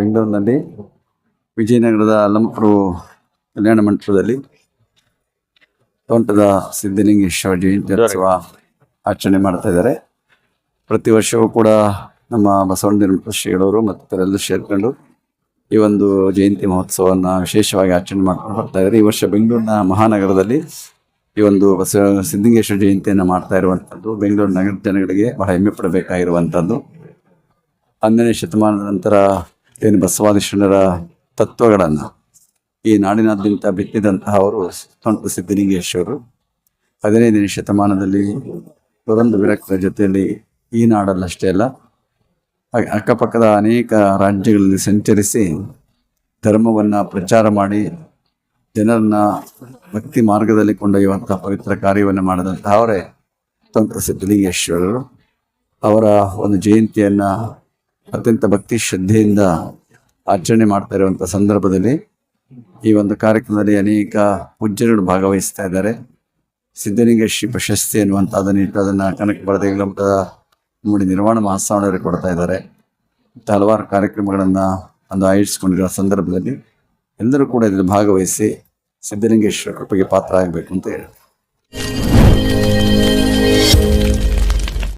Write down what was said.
ಬೆಂಗಳೂರಿನಲ್ಲಿ ವಿಜಯನಗರದ ಅಲ್ಲಮ್ಮಪ್ರು ಕಲ್ಯಾಣ ಮಂಟಪದಲ್ಲಿ ತೋಂಟದ ಸಿದ್ಧಲಿಂಗೇಶ್ವರ ಜಯಂತ್ಯೋತ್ಸವ ಆಚರಣೆ ಮಾಡ್ತಾ ಇದ್ದಾರೆ. ಪ್ರತಿ ವರ್ಷವೂ ಕೂಡ ನಮ್ಮ ಬಸವಣ್ಣ ಶ್ರೀಗಳವರು ಮತ್ತು ಸೇರಿಕೊಂಡು ಈ ಒಂದು ಜಯಂತಿ ಮಹೋತ್ಸವವನ್ನು ವಿಶೇಷವಾಗಿ ಆಚರಣೆ ಮಾಡ್ಕೊಂಡು ಬರ್ತಾ ಇದ್ದಾರೆ. ಈ ವರ್ಷ ಬೆಂಗಳೂರಿನ ಮಹಾನಗರದಲ್ಲಿ ಈ ಒಂದು ಬಸವ ಸಿದ್ಧಲಿಂಗೇಶ್ವರ ಜಯಂತಿಯನ್ನು ಮಾಡ್ತಾ ಇರುವಂಥದ್ದು, ಬೆಂಗಳೂರು ನಗರ ಜನಗಳಿಗೆ ಬಹಳ ಹೆಮ್ಮೆ ಪಡಬೇಕಾಗಿರುವಂಥದ್ದು. ಹನ್ನನೇ ಶತಮಾನದ ನಂತರ ಏನು ಬಸವಾದೀಶ್ವರರ ತತ್ವಗಳನ್ನು ಈ ನಾಡಿನಾದ್ಯಂತ ಬಿತ್ತಿದಂತಹ ಅವರು ತೊಂಟು ಸಿದ್ಧಲಿಂಗೇಶ್ವರರು ಹದಿನೈದನೇ ಶತಮಾನದಲ್ಲಿ ದುರಂತ ವಿರಕ್ತರ ಜೊತೆಯಲ್ಲಿ ಈ ನಾಡಲ್ಲಷ್ಟೇ ಅಲ್ಲ, ಹಾಗೆ ಅಕ್ಕಪಕ್ಕದ ಅನೇಕ ರಾಜ್ಯಗಳಲ್ಲಿ ಸಂಚರಿಸಿ ಧರ್ಮವನ್ನು ಪ್ರಚಾರ ಮಾಡಿ ಜನರನ್ನ ಭಕ್ತಿ ಮಾರ್ಗದಲ್ಲಿ ಕೊಂಡೊಯ್ಯುವಂತಹ ಪವಿತ್ರ ಕಾರ್ಯವನ್ನು ಮಾಡಿದಂತಹ ಅವರೇ ತೊಂಟು ಸಿದ್ಧಲಿಂಗೇಶ್ವರರು. ಅವರ ಒಂದು ಜಯಂತಿಯನ್ನ ಅತ್ಯಂತ ಭಕ್ತಿ ಶ್ರದ್ಧೆಯಿಂದ ಆಚರಣೆ ಮಾಡ್ತಾ ಇರುವಂಥ ಸಂದರ್ಭದಲ್ಲಿ ಈ ಒಂದು ಕಾರ್ಯಕ್ರಮದಲ್ಲಿ ಅನೇಕ ಪೂಜ್ಯರು ಭಾಗವಹಿಸ್ತಾ ಇದ್ದಾರೆ. ಸಿದ್ಧಲಿಂಗೇಶ್ವರಿ ಪ್ರಶಸ್ತಿ ಅನ್ನುವಂಥ ಅದನ್ನು ಇಟ್ಟು ಅದನ್ನು ಕನಕ ಬರದೇಗಳ ಮಠದ ನೋಡಿ ನಿರ್ಮಾಣ ಮಹಾಸ್ವಾಮಿಯವರಿಗೆ ಕೊಡ್ತಾ ಇದ್ದಾರೆ. ಮತ್ತು ಹಲವಾರು ಕಾರ್ಯಕ್ರಮಗಳನ್ನು ಒಂದು ಆಯೋಜಿಸಿಕೊಂಡಿರುವ ಸಂದರ್ಭದಲ್ಲಿ ಎಲ್ಲರೂ ಕೂಡ ಇದರಲ್ಲಿ ಭಾಗವಹಿಸಿ ಸಿದ್ಧಲಿಂಗೇಶ್ವರ ಕೃಪೆಗೆ ಪಾತ್ರ ಆಗಬೇಕು ಅಂತ ಹೇಳಿ.